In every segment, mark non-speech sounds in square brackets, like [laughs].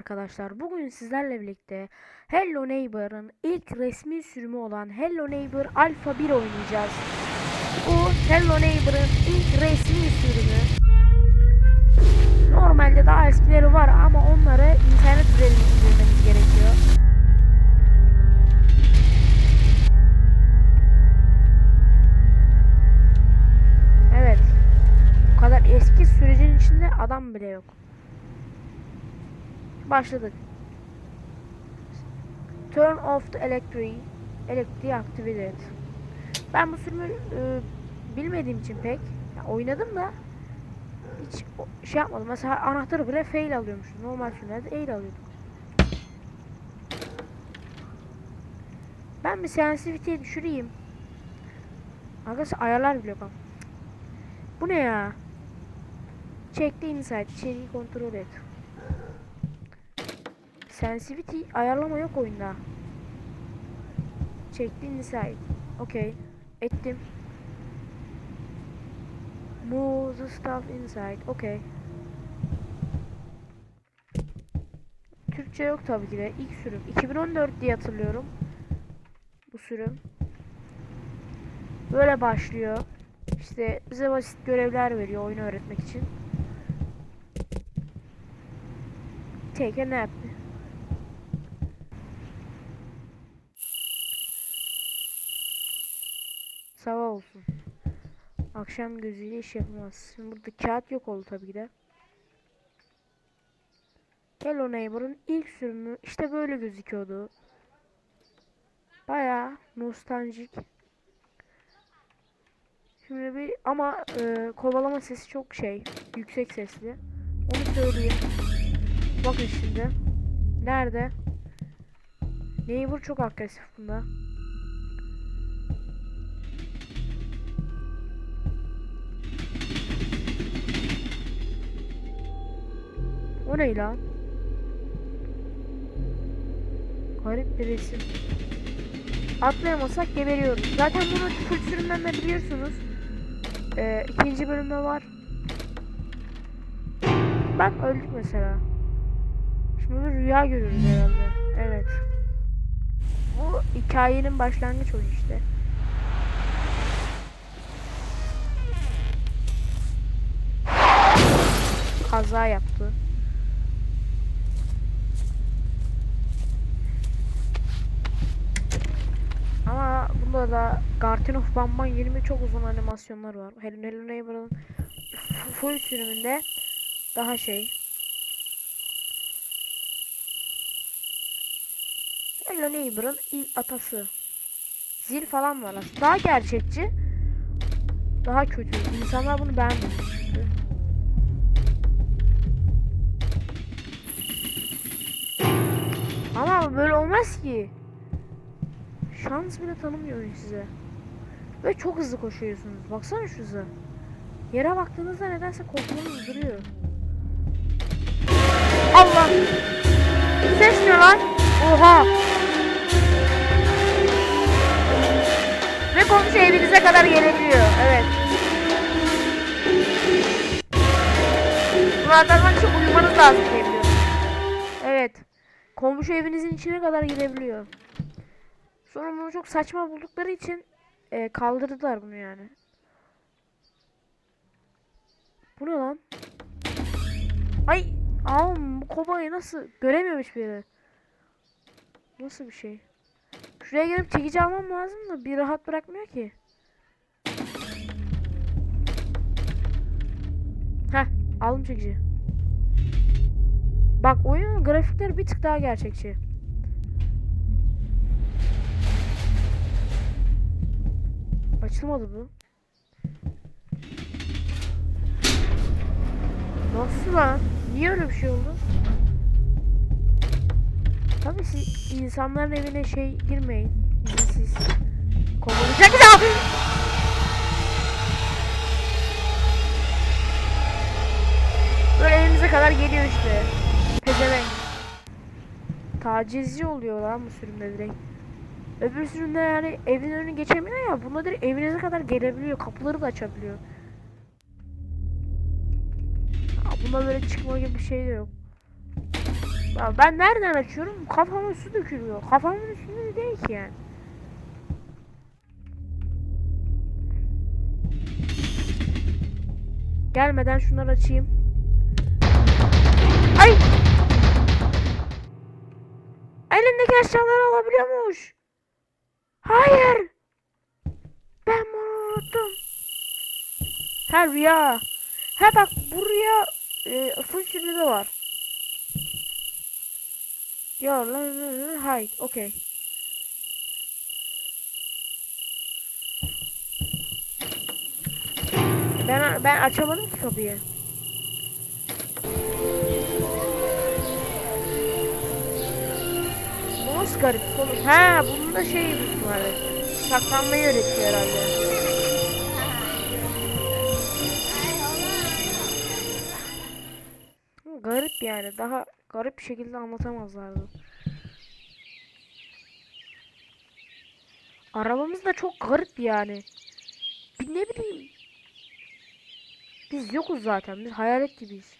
arkadaşlar. Bugün sizlerle birlikte Hello Neighbor'ın ilk resmi sürümü olan Hello Neighbor Alpha 1 oynayacağız. Bu Hello Neighbor'ın ilk resmi sürümü. Normalde daha eskileri var ama onları internet üzerinden indirmeniz gerekiyor. Evet. Bu kadar eski sürecin içinde adam bile yok. Başladık. Turn off the electric. Elektriği aktive et. Ben bu sürümü e, bilmediğim için pek ya oynadım da hiç şey yapmadım. Mesela anahtarı bile fail alıyormuşuz. Normal sürümlerde air alıyorduk. Ben bir sensitivity'yi düşüreyim. Arkadaşlar ayarlar bile ama. Bu ne ya? Check the inside. İçeriği kontrol et. Sensitivity ayarlama yok oyunda. Check the inside. Okay. Ettim. Move the stuff inside. Okay. Türkçe yok tabii ki de. İlk sürüm. 2014 diye hatırlıyorum. Bu sürüm. Böyle başlıyor. İşte bize basit görevler veriyor oyunu öğretmek için. Take a nap. Sabah olsun. Akşam gözüyle iş. Şimdi burada kağıt yok oldu tabii ki de. Hello Neighbor'ın ilk sürümü işte böyle gözüküyordu. Baya nostaljik. Şimdi bir ama e, kovalama sesi çok şey yüksek sesli. Onu söyleyeyim. Bakın şimdi. Nerede? Neighbor çok agresif bunda. O ne lan? Garip bir resim. Atlayamasak geberiyoruz. Zaten bunu full sürümden de biliyorsunuz. Ee, ikinci bölümde var. Bak öldük mesela. Şimdi bir rüya görürüz herhalde. Evet. Bu hikayenin başlangıç oyunu işte. Kaza yaptı. Ama bunda da Garten of Bamban 20 çok uzun animasyonlar var. Hello, Hello Neighbor'ın full sürümünde daha şey. Hello Neighbor'ın ilk atası. Zil falan var aslında. Daha gerçekçi. Daha kötü. İnsanlar bunu çünkü. Ama böyle olmaz ki. Şans bile tanımıyor size. Ve çok hızlı koşuyorsunuz. Baksana şu hıza. Yere baktığınızda nedense korkmanız duruyor. Allah! Ses ne lan? Oha! Ve komşu evinize kadar gelebiliyor. Evet. Bunu atlatmak için uyumanız lazım diye biliyorum. Evet. Komşu evinizin içine kadar girebiliyor. Sonra bunu çok saçma buldukları için e, kaldırdılar bunu yani. Bu ne lan? Ay! Ağam bu kobayı nasıl göremiyorum hiçbir yere. Nasıl bir şey? Şuraya gelip çekici almam lazım da bir rahat bırakmıyor ki. Heh aldım çekici. Bak oyunun grafikleri bir tık daha gerçekçi. Açılmadı bu. Nasıl lan? Niye öyle bir şey oldu? Tabii siz insanların evine şey girmeyin. İzinsiz. Kovulacak ya! [laughs] Böyle evimize kadar geliyor işte. Pezevenk. Tacizci oluyor lan bu sürümde direkt. Öbür sürümde yani evin önünü geçemiyor ya. Bunda direkt evinize kadar gelebiliyor. Kapıları da açabiliyor. Aa, bunda böyle çıkma gibi bir şey de yok. Ya ben nereden açıyorum? Kafama su dökülüyor. Kafamın üstünde de değil ki yani. Gelmeden şunları açayım. Ay! Elindeki eşyaları alabiliyormuş. Hayır. Ben bunu unuttum. Ha rüya. Ha bak bu rüya e, full sürümde var. Ya lan hayır okey. Ben ben açamadım ki kapıyı. Garip? Ha bunun da şey büyük ihtimalle. Saklanmayı öğretiyor herhalde. Garip yani. Daha garip bir şekilde anlatamazlardı. Arabamız da çok garip yani. Bir ne bileyim. Biz yokuz zaten. Biz hayalet gibiyiz.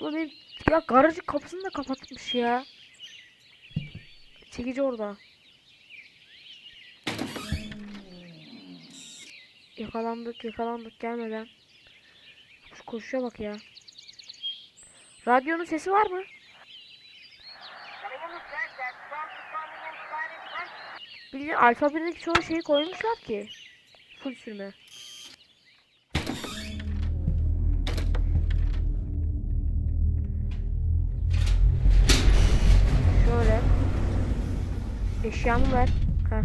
Bu benim ya garajın kapısını da kapatmış ya. Çekici orada. Yakalandık, yakalandık gelmeden. Şu koşuya bak ya. Radyonun sesi var mı? Bildiğin alfabedeki çoğu şeyi koymuşlar ki. Full sürme. Eşyamı ver. Heh.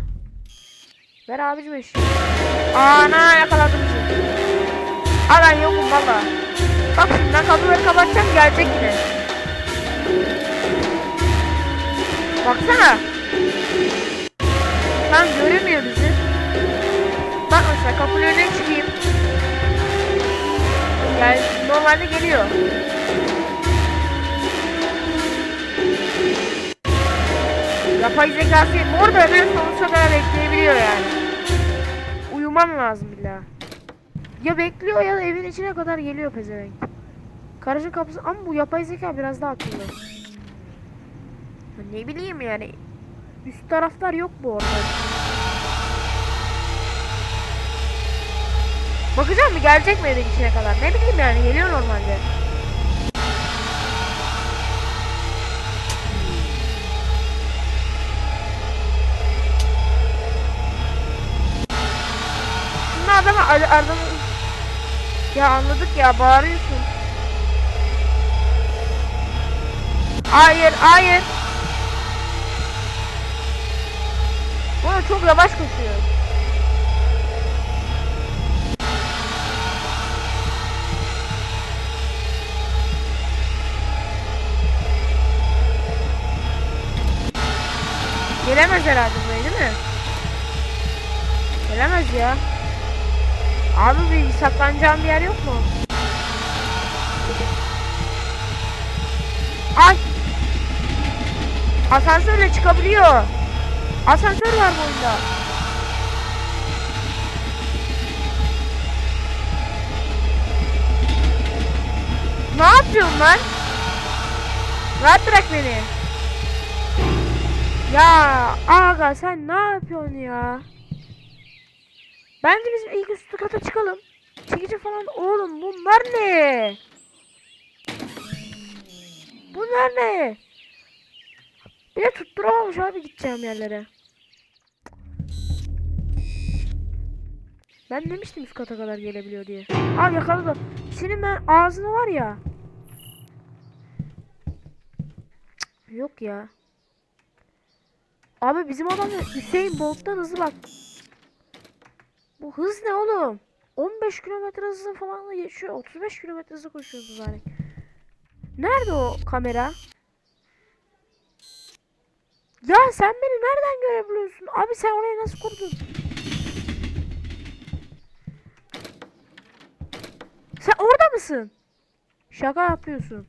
Ver abicim eşyamı. Ana yakaladım bizi. Aa ben yokum valla. Bak şimdi ben kapıları kapatacağım gelecek yine. Baksana. Tam göremiyor bizi. Bak mesela kapının önüne çıkayım. Yani normalde geliyor. Yapay zekası orada hemen sonuçta kadar bekleyebiliyor yani. Uyumam lazım illa. Ya bekliyor ya evin içine kadar geliyor pezevenk. Garajın kapısı ama bu yapay zeka biraz daha akıllı. Ne bileyim yani. Üst taraflar yok bu orada. Bakacağım mı gelecek mi evin içine kadar? Ne bileyim yani geliyor normalde. Ad- adamı ya anladık ya bağırıyorsun. Hayır, hayır. Bana çok yavaş koşuyor. Gelemez herhalde buraya değil mi? Gelemez ya. Abi bir saklanacağım bir yer yok mu? Ay! Asansörle çıkabiliyor. Asansör var bu oyunda. Ne yapıyorsun lan? Rahat bırak beni. Ya aga sen ne yapıyorsun ya? Bence biz ilk üst kata çıkalım. Çekici falan oğlum bunlar ne? Bunlar ne? Bir de tutturamamış abi gideceğim yerlere. Ben demiştim üst kata kadar gelebiliyor diye. Al yakaladı. Senin ben ağzını var ya. Yok ya. Abi bizim adam Hüseyin Bolt'tan hızlı bak. Bu hız ne oğlum? 15 kilometre hızlı falan da geçiyor. 35 kilometre hızlı koşuyor mübarek. Nerede o kamera? Ya sen beni nereden görebiliyorsun? Abi sen orayı nasıl kurdun? Sen orada mısın? Şaka yapıyorsun.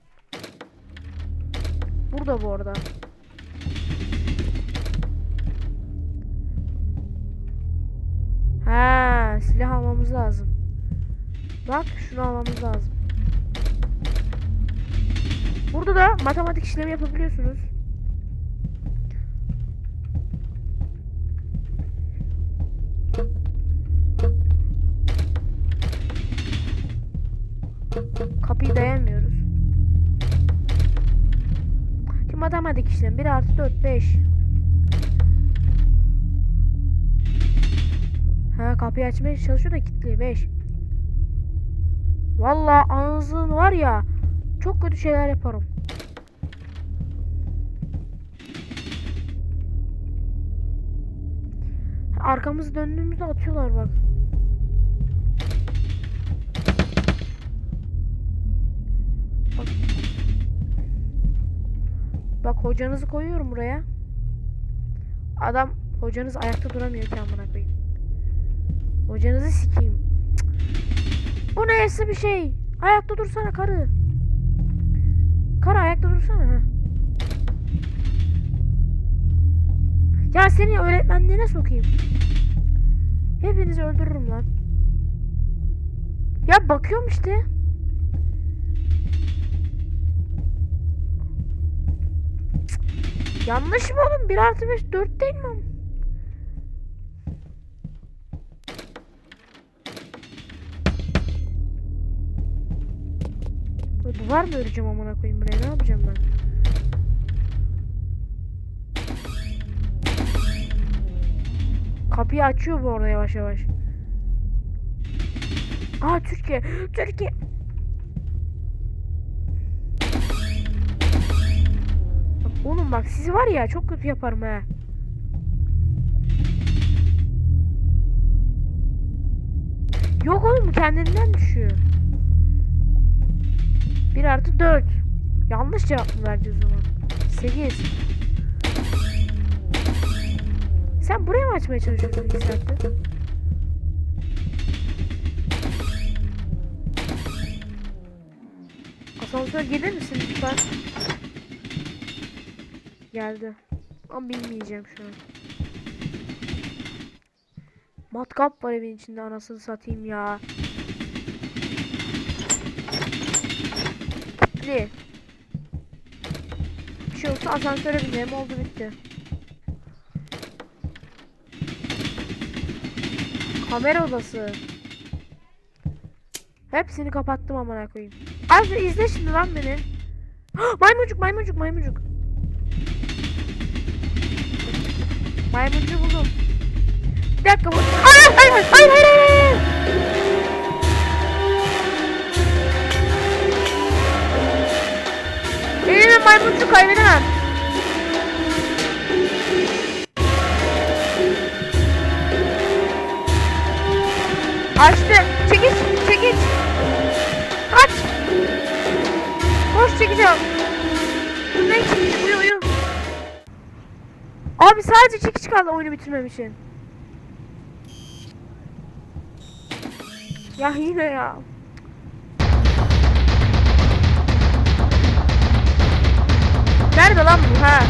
Burada bu arada. Ha, silah almamız lazım. Bak şunu almamız lazım. Bu Burada da matematik işlemi yapabiliyorsunuz. Kapıyı dayanmıyoruz. Şimdi matematik işlemi 1 artı 4 5. Ha kapıyı açmaya çalışıyor da kilitli 5. Vallahi anasının var ya çok kötü şeyler yaparım. Arkamızı döndüğümüzde atıyorlar bak. Bak. Bak hocanızı koyuyorum buraya. Adam hocanız ayakta duramıyor ki amına koyayım. Hocanızı sikeyim. Bu neyse bir şey. Ayakta dursana karı. Karı ayakta dursana. Ya seni öğretmenliğine sokayım. Hepinizi öldürürüm lan. Ya bakıyorum işte. Yanlış mı oğlum? 1 artı 5 4 değil mi? Duvar mı öreceğim amına koyayım buraya? Ne yapacağım ben? Kapıyı açıyor bu orada yavaş yavaş. Aa Türkiye. Türkiye. Bak oğlum bak sizi var ya çok kötü yaparım ha. Yok oğlum kendinden düşüyor. 1 artı 4. Yanlış cevap mı vereceğiz o zaman? 8. Sen buraya mı açmaya çalışıyorsun iki? Asansör gelir misin lütfen? Geldi. Ama bilmeyeceğim şu an. Matkap var evin içinde anasını satayım ya. Kilitli. Bir şey olsa asansöre binelim oldu bitti. Kamera odası. Hepsini kapattım amına koyayım. Abi izle şimdi lan beni. [gasps] maymuncuk maymuncuk maymuncuk. Maymuncuğu buldum. Bir dakika bu. Hayır hayır hayır hayır hayır. Maymuncuk kaybedemem. Açtı. Çekiç, çekiç. Kaç. Koş çekeceğim. Ne çekiç? Uyu uyu. Abi sadece çekiç kaldı oyunu bitirmem için. Ya yine ya. Nerede lan bu ha?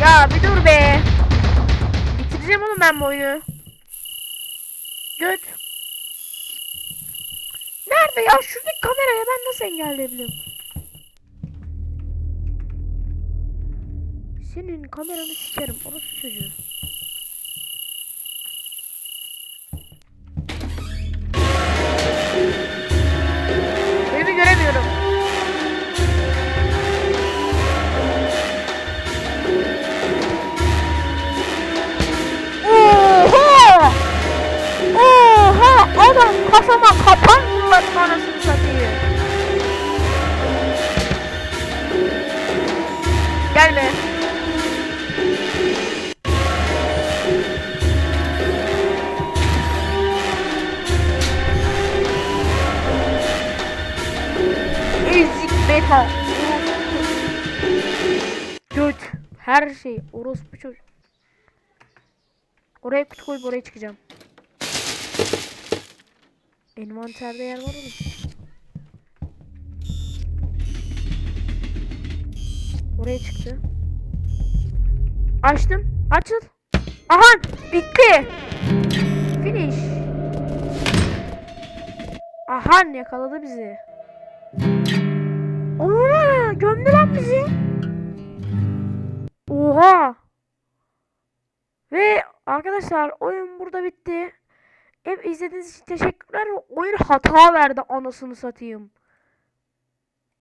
Ya bir dur be. Bitireceğim oğlum ben bu oyunu. Göt. Nerede ya? Şuradaki kameraya ben nasıl engelleyebilirim? Senin kameranı sikerim. Orası çocuğu. Kafama kapan fırlattı anasını satayım. Gelme. Ezik beta. Göt. Her şey orospu çocuk. Oraya kutu koyup oraya çıkacağım. Envanterde yer var oğlum. Oraya çıktı. Açtım. Açıl. Aha bitti. Finish. Ah. Kan yakaladı bizi. Oha gömdü lan bizi. Oha. Ve arkadaşlar oyun burada bitti. Hep izlediğiniz için teşekkürler. Oyun hata verdi anasını satayım.